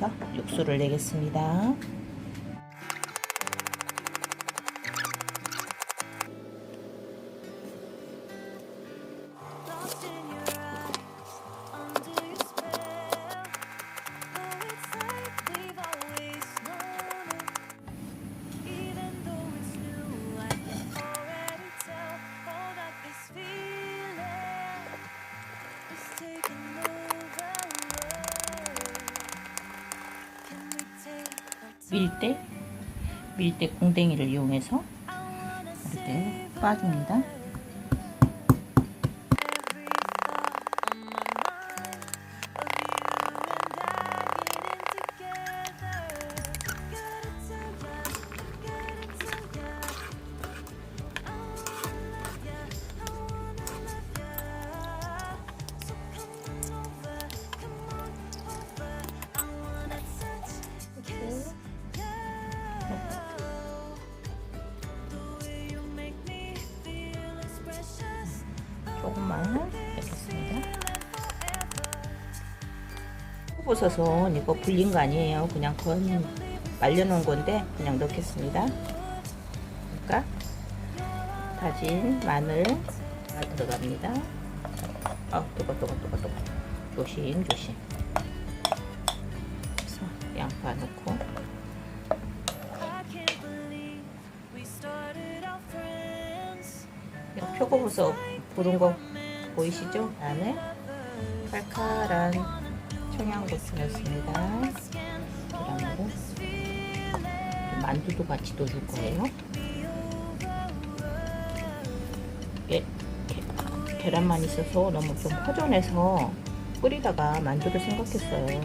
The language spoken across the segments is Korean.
해서 육수를 내겠습니다. 밀대, 밀대 공댕이를 이용해서 이렇게 빠줍니다. 조금만 넣겠습니다. 호버섯은 이거 불린 거 아니에요. 그냥 건 말려놓은 건데 그냥 넣겠습니다. 그러니까 다진 마늘 다 들어갑니다. 아 뜨거 뜨거 뜨거 뜨거 조심 조심. 양파 넣고 표고버섯 부른 거 보이시죠? 안에 칼칼한 청양고추 넣습니다. 계란으로 만두도 같이 넣어줄 거예요. 이게 게- 계란만 있어서 너무 좀 허전해서 끓이다가 만두를 생각했어요.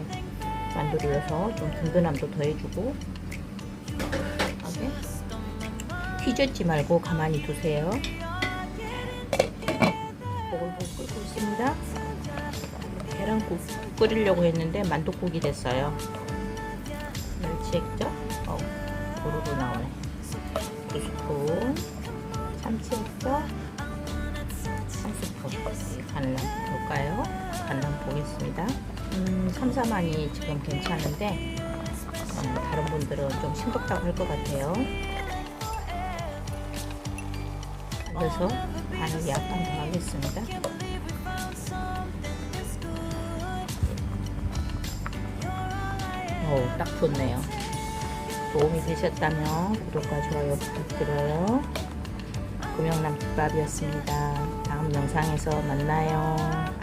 만두를 넣어서 좀 든든함도 더해주고 하게 휘젓지 말고 가만히 두세요. 있습니다. 계란국 끓이려고 했는데 만두국이 됐어요. 멸치액젓, 어, 고루로 나오네. 두 스푼, 참치액젓, 한 스푼. 이 간장 볼까요? 간장 보겠습니다. 음, 삼삼하니 지금 괜찮은데 음, 다른 분들은 좀 싱겁다고 할 것 같아요. 그래서 간을 약간 더 하겠습니다. 오, 딱 좋네요. 도움이 되셨다면 구독과 좋아요 부탁드려요. 구명남 집밥이었습니다. 다음 영상에서 만나요.